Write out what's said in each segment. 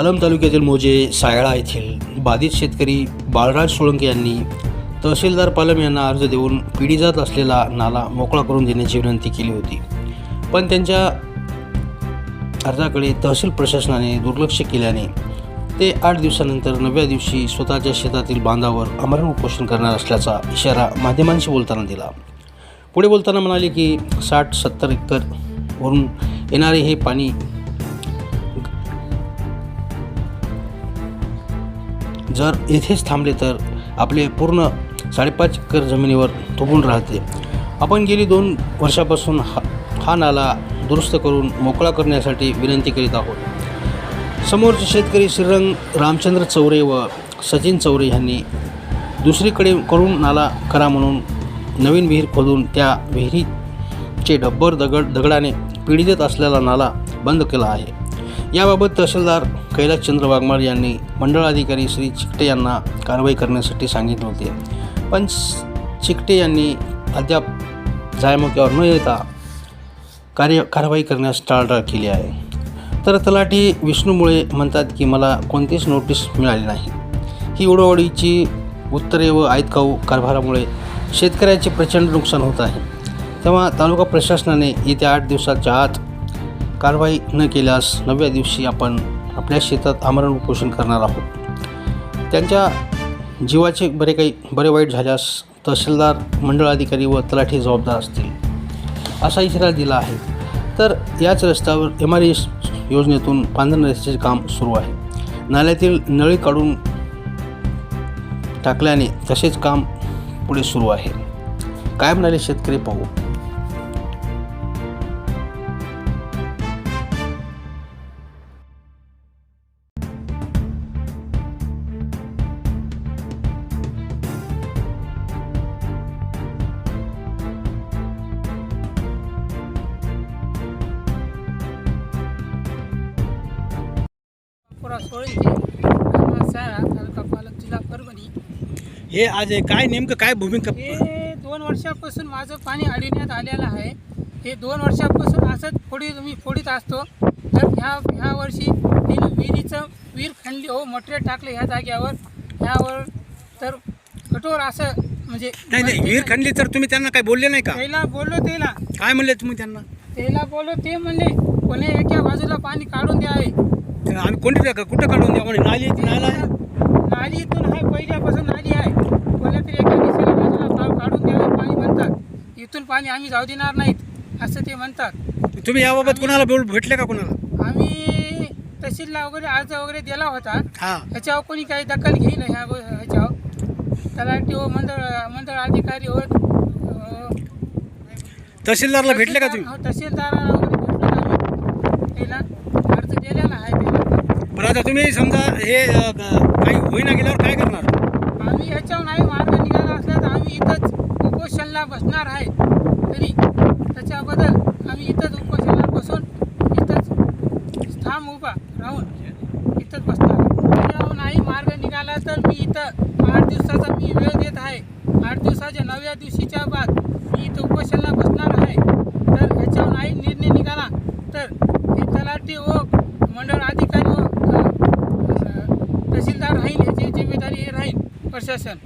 पालम तालुक्यातील मोजे सायळा येथील बाधित शेतकरी बाळराज सोळंके यांनी तहसीलदार पालम यांना अर्ज देऊन पिढी जात असलेला नाला मोकळा करून देण्याची विनंती केली होती. पण त्यांच्या अर्जाकडे तहसील प्रशासनाने दुर्लक्ष केल्याने ते आठ दिवसानंतर नवव्या दिवशी स्वतःच्या शेतातील बांधावर आमरण उपोषण करणार असल्याचा इशारा माध्यमांशी बोलताना दिला. पुढे बोलताना म्हणाले की साठ सत्तर एकर वरून येणारे हे पाणी जर येथेच थांबले तर आपले पूर्ण साडेपाच एकर जमिनीवर तुंबून राहते. आपण गेली दोन वर्षापासून हा हा नाला दुरुस्त करून मोकळा करण्यासाठी विनंती करीत आहोत. समोरचे शेतकरी श्रीरंग रामचंद्र चौरे व सचिन चौरे यांनी दुसरीकडे करून नाला करा म्हणून नवीन विहीर खोदून त्या विहिरीचे डब्बर दगड दगडाने पिढीत असलेला नाला बंद केला आहे. याबाबत तहसीलदार कैलासचंद्र वाघमार यांनी मंडळ अधिकारी श्री चिकटे यांना कारवाई करण्यासाठी सांगितले होते. पण चिकटे यांनी अद्याप जायमुख्यावर न येता कार्य कारवाई करण्यास टाळटाळ केली आहे. तर तलाठी विष्णूमुळे म्हणतात की मला कोणतीच नोटीस मिळाली नाही. ही उडवडीची उत्तरे व आयतकाऊ कारभारामुळे शेतकऱ्याचे प्रचंड नुकसान होत आहे. तेव्हा तालुका प्रशासनाने येत्या आठ दिवसाच्या आत कारवाई न केल्यास नवव्या दिवशी आपण आपल्या शेतात आमरण उपोषण करणार आहोत. त्यांच्या जीवाचे बरे काही बरे वाईट झाल्यास तहसीलदार मंडळ अधिकारी व तलाठी जबाबदार असतील असा इशारा दिला आहे. तर याच रस्त्यावर एम आर एस योजनेतून पांढरण रस्त्याचे काम सुरू आहे. नाल्यातील नळी काढून टाकल्याने तसेच काम पुढे सुरू आहे. काय म्हणाले शेतकरी पाहू? साळा तालुका पालक जिल्हा परभणी हे आज काय नेमकं काय भूमिका? हे दोन वर्षापासून माझं पाणी अडविण्यात आलेलं आहे. हे दोन वर्षापासून असंच फोडी मी फोडीत असतो. तर ह्या ह्या वर्षी तिनं विहिरीचं विहीर खणली. हो मटेरियल टाकलं ह्या जाग्यावर ह्यावर तर कठोर असं म्हणजे नाही नाही विहीर खणली तर तुम्ही त्यांना काय बोलले नाही का? त्याला बोललो त्याला. काय म्हणले तुम्ही त्यांना? त्याला बोललो ते म्हणले कोणी एका बाजूला पाणी काढून द्यावे आम्ही कोणती जागा कुठं काढून द्या म्हणे नाली आहे ती नाला आहे. नाली इथून आहे पहिल्यापासून नाली आहे. कोणत्या तरी एका दिशेला बाजूला पाव काढून द्यावे पाणी म्हणतात. इथून पाणी आम्ही जाऊ देणार नाहीत असं ते म्हणतात. तुम्ही याबाबत कोणाला बोल भेटले का कोणाला? आम्ही तहसीलला वगैरे अर्ज वगैरे दिला होता. हा. ह्याच्यावर कोणी काही दखल घेईन ह्या ह्याच्यावर. तलाठी हो मंडळ मंडळ अधिकारी हो अं, तहसीलदारला भेटले का तुम्ही? हो तहसीलदाराला वगैरे भेटलो आम्ही. त्याला अर्ज दिलेला आहे त्याला बरं आता तुम्ही समजा हे अ, काही होईना गेल्यावर काय करणार? आम्ही ह्याच्यावर नाही मार्ग निघाला असला तर आम्ही इथंच उपोषणला बसणार आहे. तरी त्याच्याबद्दल आम्ही इथंच उपोषणला बसून इथंच थांब उभा राहून इथंच बसणार त्याच्यावर नाही मार्ग निघाला तर मी इथं आठ दिवसाचा मी वेळ देत आहे. आठ दिवसाच्या नवव्या दिवशीच्या बाद मी इथं उपोषणला बसणार आहे तर ह्याच्यावर नाही निर्णय निघाला तर हे तलाठी व मंडळ अधिकारी व अ, तहसीलदार राहील याची जिम्मेदारी हे राहील प्रशासन?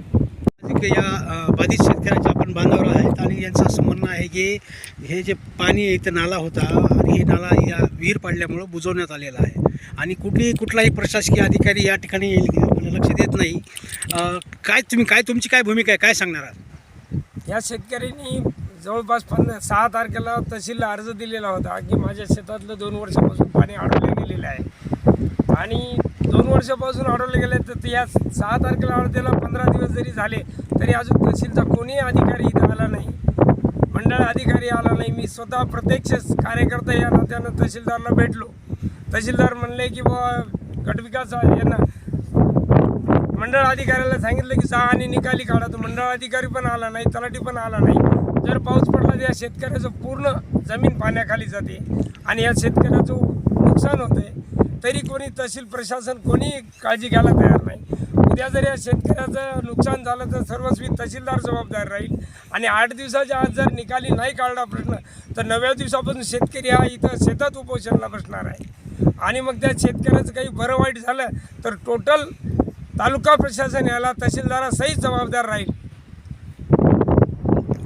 या बाधित शेतकऱ्याच्या आपण बांधावर आहेत आणि यांचं असं म्हणणं आहे की हे जे पाणी इथं नाला होता आणि हे नाला या विहीर पाडल्यामुळं बुजवण्यात आलेला आहे. आणि कुठली कुठलाही प्रशासकीय अधिकारी या ठिकाणी येईल की आपल्याला लक्ष देत नाही. काय तुम्ही काय तुमची काय भूमिका आहे? काय सांगणार आहात? या शेतकऱ्यांनी जवळपास पन्नास सहा तारखेला तहसीलला अर्ज दिलेला होता की माझ्या शेतातलं दोन वर्षापासून पाणी अडवलं गेलेलं आहे. आणि वर्षापासून अडवलं गेले तर ते या सहा तारखेला अर्जाला पंधरा दिवस जरी झाले तरी अजून तहसीलचा कोणीही अधिकारी इथं आला नाही. मंडळ अधिकारी आला नाही. मी स्वतः प्रत्यक्ष कार्यकर्ता या नात्यानं तहसीलदारला भेटलो. तहसीलदार म्हणले की बुवा गटविकास यांना मंडळ अधिकाऱ्याला सांगितलं की सहा आणि निकाली काढा. तर मंडळ अधिकारी पण आला नाही तलाठी पण आला नाही. जर पाऊस पडला तर या शेतकऱ्याचं पूर्ण जमीन पाण्याखाली जाते आणि या शेतकऱ्याचं नुकसान होते तरी कोणी तहसील प्रशासन कोणी काळजी घ्यायला तयार नाही. उद्या जर या शेतकऱ्याचं नुकसान झालं तर सर्वस्वी तहसीलदार जबाबदार राहील. आणि आठ दिवसाच्या आत जर निकाली नाही काढला प्रश्न तर नव्या दिवसापासून शेतकरी हा इथं शेतात उपोषणला बसणार आहे. आणि मग त्या शेतकऱ्याचं काही बरं वाईट झालं तर टोटल तालुका प्रशासन याला तहसीलदारासहित जबाबदार राहील.